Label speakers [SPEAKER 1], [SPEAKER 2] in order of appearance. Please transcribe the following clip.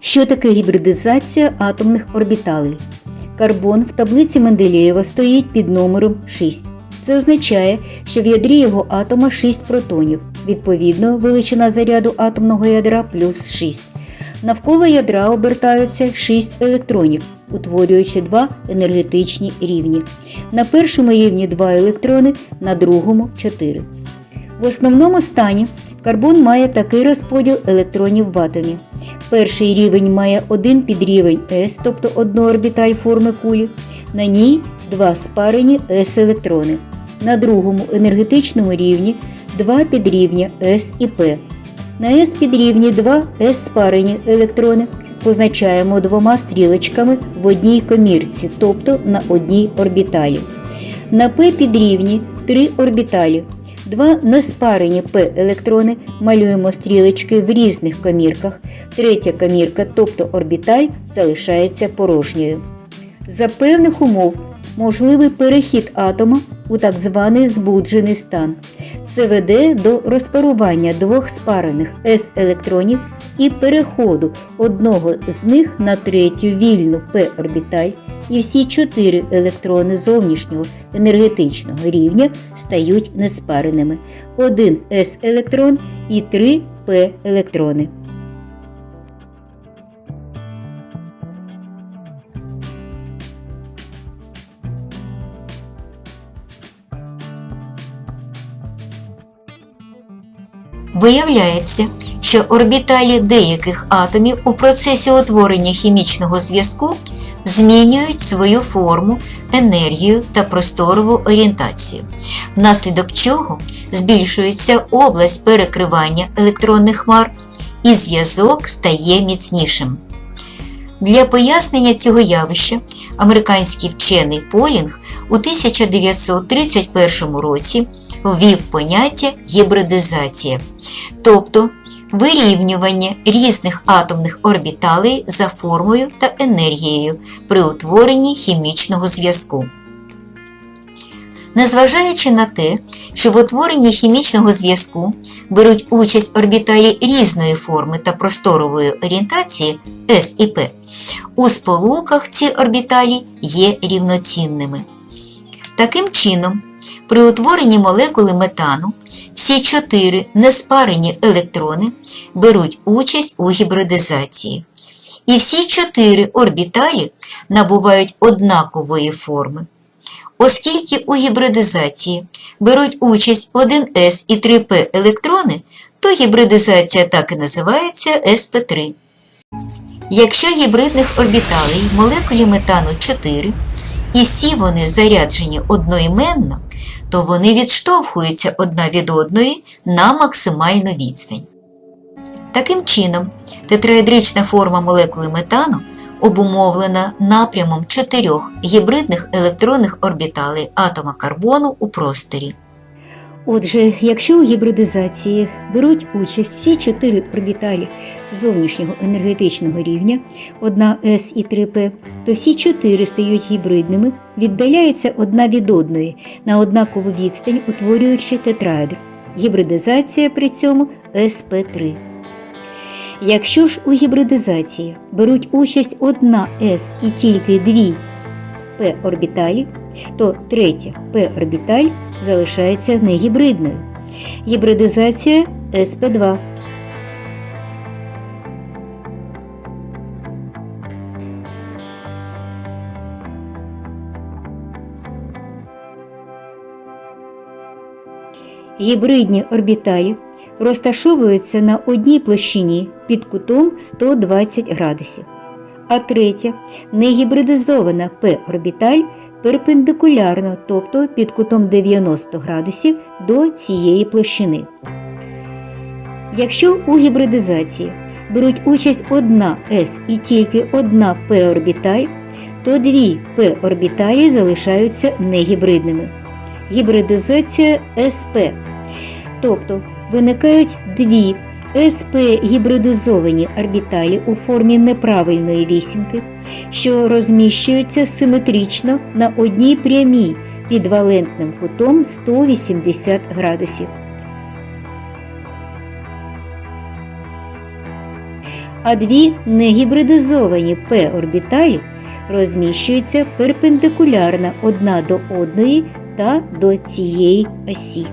[SPEAKER 1] Що таке гібридизація атомних орбіталей? Карбон в таблиці Менделєєва стоїть під номером 6. Це означає, що в ядрі його атома 6 протонів, відповідно, величина заряду атомного ядра плюс 6. Навколо ядра обертаються 6 електронів, утворюючи два енергетичні рівні. На першому рівні 2 електрони, на другому 4. В основному стані карбон має такий розподіл електронів в атомі. Перший рівень має один підрівень s, тобто одну орбіталь форми кулі. На ній два спарені s електрони. На другому енергетичному рівні два підрівня s і p. На s підрівні два s спарені електрони. Позначаємо двома стрілочками в одній комірці, тобто на одній орбіталі. На p підрівні три орбіталі. Два неспарені p електрони малюємо стрілочки в різних комірках. Третя комірка, тобто орбіталь, залишається порожньою. За певних умов можливий перехід атома у так званий збуджений стан. Це веде до розпарування двох спарених s електронів і переходу одного з них на третю вільну p орбіталь, і всі чотири електрони зовнішнього енергетичного рівня стають неспареними. Один s електрон і три p
[SPEAKER 2] Виявляється, що орбіталі деяких атомів у процесі утворення хімічного зв'язку змінюють свою форму, енергію та просторову орієнтацію, внаслідок чого збільшується область перекривання електронних хмар і зв'язок стає міцнішим. Для пояснення цього явища американський вчений Полінг у 1931 році ввів поняття гібридизація, тобто вирівнювання різних атомних орбіталей за формою та енергією при утворенні хімічного зв'язку. Незважаючи на те, що в утворенні хімічного зв'язку беруть участь орбіталі різної форми та просторової орієнтації S і P, у сполуках ці орбіталі є рівноцінними. Таким чином, при утворенні молекули метану всі чотири неспарені електрони беруть участь у гібридизації. І всі чотири орбіталі набувають однакової форми. Оскільки у гібридизації беруть участь 1s і 3p електрони, то гібридизація так і називається sp3. Якщо гібридних орбіталей в молекулі метану 4, і всі вони заряджені одноіменно, то вони відштовхуються одна від одної на максимальну відстань. Таким чином, тетраедрична форма молекули метану обумовлена напрямом чотирьох гібридних електронних орбіталей атома карбону у просторі.
[SPEAKER 1] Отже, якщо у гібридизації беруть участь всі чотири орбіталі зовнішнього енергетичного рівня, одна s і 3p, то всі чотири стають гібридними, віддаляються одна від одної на однакову відстань, утворюючи тетраедр. Гібридизація при цьому sp3. Якщо ж у гібридизації беруть участь одна s і тільки дві p орбіталі, то третя p орбіталь залишається негібридною. Гібридизація sp2. Гібридні орбіталі розташовуються на одній площині під кутом 120 градусів, а третя негібридизована p-орбіталь перпендикулярно, тобто під кутом 90 градусів до цієї площини. Якщо у гібридизації беруть участь одна s і тільки одна p-орбіталь, то дві p-орбіталі залишаються негібридними. Гібридизація SP, тобто виникають дві СП-гібридизовані орбіталі у формі неправильної вісімки, що розміщуються симетрично на одній прямій під валентним кутом 180 градусів. а дві негібридизовані p орбіталі розміщуються перпендикулярно одна до одної та до цієї осі.